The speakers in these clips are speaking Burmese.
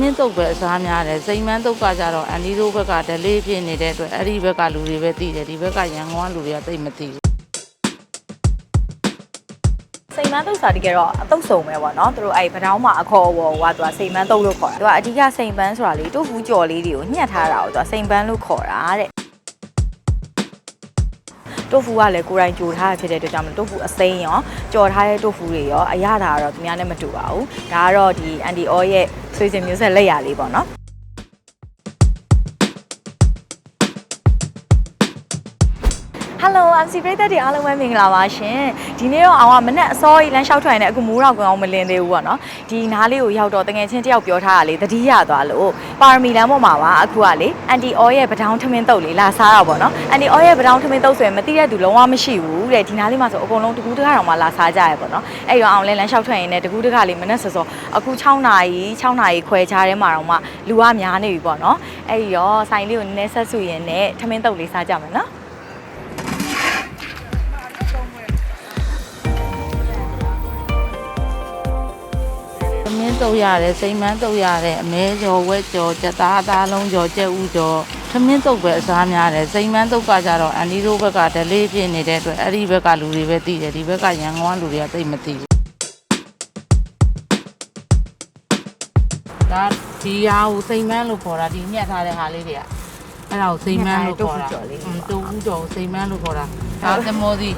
မင်းတုတ်ပဲအစားများတယ်စိန်မန်းတုတ်ကကြတော့အန်ဒီတို့ဘက်ကဒလေးဖြစ်နေတဲ့အတွက်အဲ့ဒီဘက်ကလူတွေပဲသိတယ်ဒီဘက်ကရန်ကုန်ကလူတွေကသိမသိဘူးစိန်မန်းတုတ်စာတကယ်တော့အတုတ်စုံပဲပေါ့နော်သူတို့အဲ့ပတောင်းမှာအခေါ်အဝေါ်ကသူကစိန်မန်းတုတ်လို့ခေါ်တာသူကအဓိကစိန်ပန်းဆိုတာလေတို့ဖူးကြော်လေးတွေကိုညှက်ထားတာကိုသူကစိန်ပန်းလို့ခေါ်တာတဲ့ တိုဖူကလည်းကိုယ်တိုင်ကြိုထားတာဖြစ်တဲ့အတွက်ကြောင့်မလို့တိုဖူအစိမ်းရောကြော်ထားတဲ့တိုဖူတွေရောအရသာကတော့သူများနဲ့မတူပါဘူးဒါကတော့ဒီအန်တီအောရဲ့ဆွေစဉ်မျိုးဆက်လက်ရလေးပေါ့နော် Hello MC ပရိသတ်တွေအားလုံးပဲမင်္ဂလာပါရှင်ဒီနေ့တော့အောင်ကမနဲ့အစောကြီးလမ်းလျှောက်ထွက်နေအခုမိုးတော့ကွန်အောင်မလင်းသေးဘူးပေါ့နော်ဒီနားလေးကိုရောက်တော့တငယ်ချင်းတယောက်ပြောထားတာလေတတိယသွားလို့ပါရမီလမ်းပေါ်မှာပါအခုကလေအန်တီအောရဲ့ပဒေါင်းထမင်းတုပ်လေးလာစားတာပေါ့နော်အန်တီအောရဲ့ပဒေါင်းထမင်းတုပ်ဆိုရင်မသိတဲ့သူလုံးဝမရှိဘူးတဲ့ဒီနားလေးမှာဆိုအကုန်လုံးတကူးတကားတောင်မှလာစားကြရပေါ့နော်အဲ့ရောအောင်လဲလမ်းလျှောက်ထွက်ရင်လည်းတကူးတကားလေးမနဲ့စောစောအခု6နာရီ6နာရီခွဲခြားထဲမှာတော့မှလူကများနေပြီပေါ့နော်အဲ့ရောဆိုင်လေးကိုနည်းနည်းဆက်စုရင်နဲ့ထမင်းတုပ်လေးစားကြမယ်နော် တုတ်ရတယ်စိန်မန်းတုတ်ရတယ်အမဲကြော်ဝက်ကြော်ကြက်သားသားလုံးကြော်ကြက်ဥကြော်သမင်းတုတ်ပဲအစားများတယ်စိန်မန်းတုတ်ကကြတော့အန်ဒီတို့ဘက်ကဒလေးဖြစ်နေတဲ့အတွက်အဲ့ဒီဘက်ကလူတွေပဲသိတယ်ဒီဘက်ကရန်ကုန်ကလူတွေကသိမသိဘူးဒါဒီဟာကိုစိန်မန်းလို့ခေါ်တာဒီညက်ထားတဲ့ဟာလေးတွေကအဲ့ဒါကိုစိန်မန်းလို့ခေါ်တာညှက်ထားတဲ့တုတ်ဖူးကြော်လေးတုတ်ဦးကြော်ကိုစိန်မန်းလို့ခေါ်တာဒါသမောစီ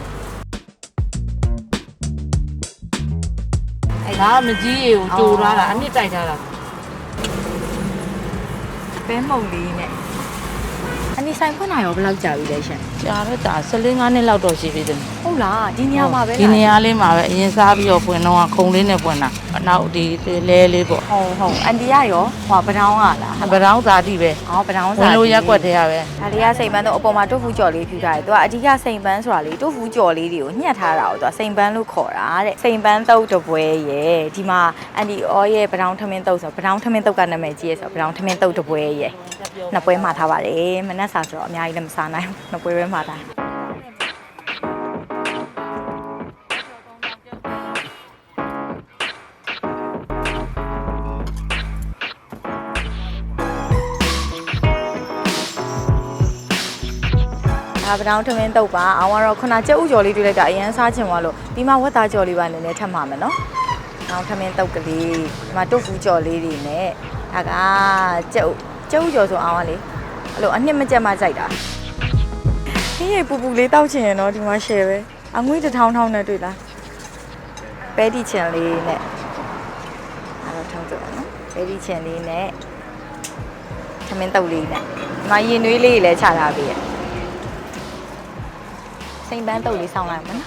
အဲ့ဒါမကြီးရေကိုကြိုထားတာအမြင့်တိုက်ထားတာပဲမုံလေးနဲ့ အနိဆိုင်ဖွင့်လာရောဘယ်လောက်ကြာပြီလဲရှင်ကြာတော့ကြာ15နှစ်လောက်တော့ရှိပြီတယ်ဟုတ်လားဒီနေရာမှာပဲလားဒီနေရာလေးမှာပဲအရင်စားပြီးတော့ပွင့်တော့ခုံလေးနဲ့ပွင့်တာနောက်ဒီလဲလေးပေါ့ဟုတ်ဟုတ်အန်တီရရောဟောပတောင်းကလားဗရောင်းသားတိပဲဟောပတောင်းဝစားင်လို့ရက်ွက်တဲ့ရပဲဒါလေးကစိန်ပန်းတော့အပေါ်မှာတုတ်ဖူးကြော်လေးဖြူထားတယ်သူကအဓိကစိန်ပန်းဆိုတာလေတုတ်ဖူးကြော်လေးတွေကိုညှက်ထားတာကိုသူကစိန်ပန်းလို့ခေါ်တာတဲ့စိန်ပန်းတုတ်တပွဲရဲ့ဒီမှာအန်တီအောရဲ့ပတောင်းထမင်းတုတ်ဆိုပတောင်းထမင်းတုတ်ကနာမည်ကြီးရဲ့ဆိုပတောင်းထမင်းတုတ်တပွဲရဲ့နှစ်ပွဲမှာထားပါတယ်မနက်စာဆိုတော့အများကြီးလည်းမစားနိုင်ဘူးနှစ်ပွဲပဲမှာထားဒါပတောင်းထမင်းတုပ်ပါအောင်ကတော့ခုနကြက်ဥကြော်လေးတွေ့လိုက်တာအရန်စားချင်သွားလို့ပြီးမှဝက်သားကြော်လေးပါနည်းနည်းထပ်မှာမယ်နော်။တောင်းထမင်းတုပ်ကလေးဒီမှာတုပ်ဖူးကြော်လေးတွေနဲ့ဒါကကြက်ဥကြက်ဥကြော်ဆိုအောင်ကလေ အဲ့လိုအနှစ်မကြက်မှကြိုက်တာ။ဒီရေပူပူလေးတောက်ချင်ရင်တော့ဒီမှာ share ပဲ။အငွေးတစ်ထောင်းထောင်းနဲ့တွေ့လား။ပဲတီချင်လေးနဲ့အဲ့တော့ထောင်းကြည့်နော်။ပဲတီချင်လေးနဲ့ထမင်းတုပ်လေးနဲ့ဒီမှာရင်နွေးလေးတွေလည်းချထားပေးရ။စိန်ပန်းတုပ်လေးဆောင်းလိုက်မှာနော်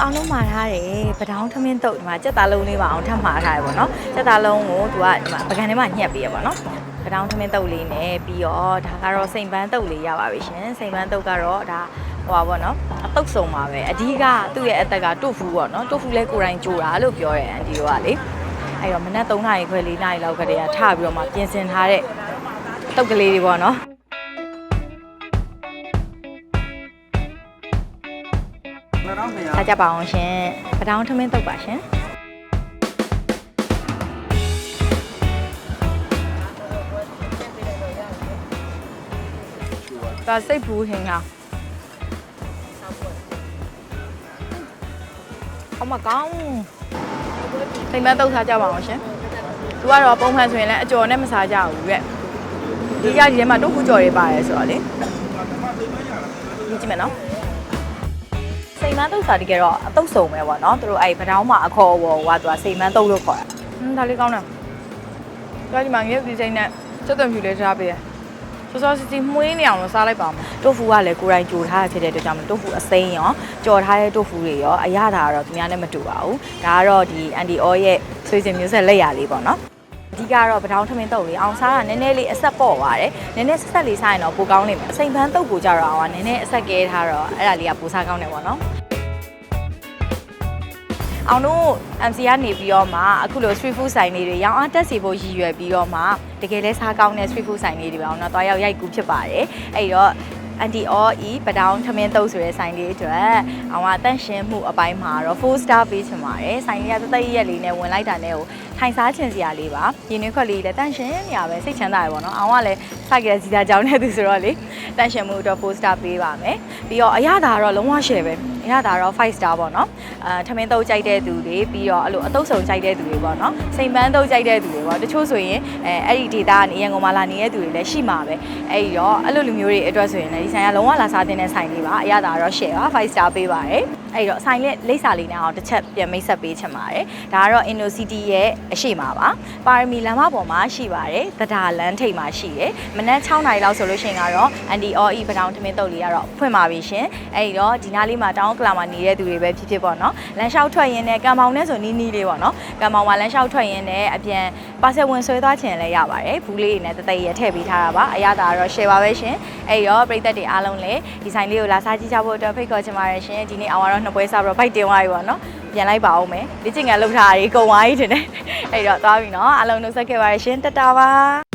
အခုအောင်လုံးမှာထားတယ်ပတောင်းထမင်းတုပ်ဒီမှာစက်သားလုံးလေးပါအောင်ထပ်မှာထားရပါတော့စက်သားလုံးကိုသူကဒီမှာပကံထဲမှာညှက်ပေးရပါတော့ပတောင်းထမင်းတုပ်လေးနဲ့ပြီးတော့ဒါကတော့စိန်ပန်းတုပ်လေးရပါပြီရှင်စိန်ပန်းတုပ်ကတော့ဒါဟိုပါပေါ့နော်အတုပ်ဆုံးပါပဲအဓိကသူ့ရဲ့အသက်ကတုတ်ဖူးပေါ့နော်တုတ်ဖူးလဲကိုယ်တိုင်ကြိုတာလို့ပြောတယ်အန်တီတို့ကလေအဲ့တော့မနက်3နာရီခွဲ4နာရီလောက်ကတည်းကထပြီးတော့မှပြင်ဆင်ထားတဲ့တုတ်ကလေးတွေပေါ့နော် စားကြပါအောင်ရှင်ပတောင်းထမင်းတုတ်ပါရှင်ဒါစိတ်ဘူးဟင်ကအမကောင်းစိတ်မတုတ်စားကြပါအောင်ရှင်သူကတော့ပုံမှန်ဆိုရင်လည်းအကျော်နဲ့မစားကြဘူးရဲ့ဒီကဒီထဲမှာတုတ်ခုကြော်တွေပါတယ်ဆိုတော့လေဒီကြည့်မယ်နော် စိန်မန်းတုတ်စာတကယ်တော့အတုတ်စုံပဲပေါ့နော်သူတို့အဲ့ပတောင်းမှာအခေါ်အဝေါ်ကသူကစိန်မန်းတုတ်လို့ခေါ်တာဟင်းဒါလေးကောင်းတယ်ဒါဒီမှာငယ်ဒီစိန်နဲ့စက်သွန်ဖြူလေးထားပေးတယ်စောစောစီစီမှုင်းနေအောင်လို့စားလိုက်ပါမယ်တိုဖူကလည်းကိုယ်တိုင်ကြိုထားတာဖြစ်တဲ့အတွက်ကြောင့်မလို့တိုဖူအစိမ်းရောကြော်ထားတဲ့တိုဖူတွေရောအရသာကတော့သူများနဲ့မတူပါဘူးဒါကတော့ဒီအန်တီအောရဲ့ဆွေစဉ်မျိုးဆက်လက်ရလေးပေါ့နော်အ ဓိကတော့ပတောင်းထမင်းတုပ်လေးအောင်စားတာနည်းနည်းလေးအဆက်ပေါ့သွားတယ်နည်းနည်းဆက်ဆက်လေးစားရင်တော့ပိုကောင်းလိမ့်မယ်အစိမ်ပန်းတုပ်ကိုကြတော့အောင်ကနည်းနည်းအဆက်ကဲထားတော့အဲ့ဒါလေးကပိုစားကောင်းတယ်ပေါ့နော်အောင်တို့ MC ကနေပြီးတော့မှအခုလို street food ဆိုင်လေးတွေရောင်းအားတက်စီဖို့ရည်ရွယ်ပြီးတော့မှတကယ်လဲစားကောင်းတဲ့ street food ဆိုင်လေးတွေပဲအောင်တော့တွားရောက်ရိုက်ကူးဖြစ်ပါတယ်အဲ့တော့ anti all e ပဒေါင်းထမင်းတုပ်ဆိုတဲ့ဆိုင်လေးအတွက်အောင်ကတန့်ရှင်းမှုအပိုင်းမှာတော့ full star ပေးချင်ပါတယ်ဆိုင်လေးကတသက်ရက်လေးနဲ့ဝင်လိုက်တာနဲ့ကိုထိုင်စားချင်စရာလေးပါရင်းနှီးခွက်လေးလည်းတန့်ရှင်းနေရပဲစိတ်ချမ်းသာရပါတော့အောင်ကလည်းစိုက်ကြတဲ့ဇီတာကြောင်းနဲ့သူဆိုတော့လေတန့်ရှင်းမှုအတွက် full star ပေးပါမယ်ပြီးတော့အရသာကတော့လုံးဝ share ပဲအ ရသာတော့5 star ပေါ့နော်အာထမင်းတုပ်ကြိုက်တဲ့သူတွေပြီးတော့အဲ့လိုအတုပ်ဆုံကြိုက်တဲ့သူတွေပေါ့နော်စိန်ပန်းတုပ်ကြိုက်တဲ့သူတွေပေါ့တချို့ဆိုရင်အဲအဲ့ဒီ data ကနေရန်ကုန်မှာလာနေတဲ့သူတွေလည်းရှိမှာပဲအဲ့ဒီတော့အဲ့လိုလူမျိုးတွေအတွက်ဆိုရင်လည်းဒီဆိုင်ကလုံးဝလာစားတင်တဲ့ဆိုင်လေးပါအရသာတော့ share ပါ5 star ပေးပါတယ် အဲ့ဒီတော့ဆိုင်လက်လိပ်စာလေးနဲ့အောင်တစ်ချက်ပြန်မိတ်ဆက်ပေးချင်ပါတယ်ဒါကတော့ Inno City ရဲ့အရှိမပါပါရမီလမ်းမပေါ်မှာရှိပါတယ်တဒါလမ်းထိပ်မှာရှိတယ်မနက်6နာရီလောက်ဆိုလို့ရှိရင်ကတော့ Andy OE ပထောင်ထမင်းတုပ်လေးကတော့ဖွင့်ပါပြီရှင်အဲ့ဒီတော့ဒီနားလေးမှာတောင်းကလာမှာနေတဲ့သူတွေပဲဖြစ်ဖြစ်ပေါ့နော်လမ်းလျှောက်ထွက်ရင်းနဲ့ကံမောင်နဲ့ဆိုနီးနီးလေးပေါ့နော်ကံမောင်မှာလမ်းလျှောက်ထွက်ရင်းနဲ့အပြန်ပါဆယ်ဝင်ဆွဲသွားချင်လည်းရပါတယ်ဘူးလေးတွေနဲ့တသက်ရထည့်ပေးထားတာပါအရသာကတော့ share ပါပဲရှင်အဲ့ဒီတော့ပရိသတ်တွေအားလုံးလည်းဒီဆိုင်လေးကိုလာစားကြည့်ကြဖို့အတွက်ဖိတ်ခေါ်ချင်ပါတယ်ရှင်ဒီနေ့အောင်ကတော့နှစ်ပွဲစားပြီးတော့ bike တင်သွားပြီပေါ့နော်ပြန်လိုက်ပါအောင်မယ်လေ့ကျင့်ခန်းလုပ်ထားတာတွေကုန်သွားပြီထင်တယ်အဲ့ဒီတော့သွားပြီနော်အားလုံးနှုတ်ဆက်ခဲ့ပါရရှင်တတာပါ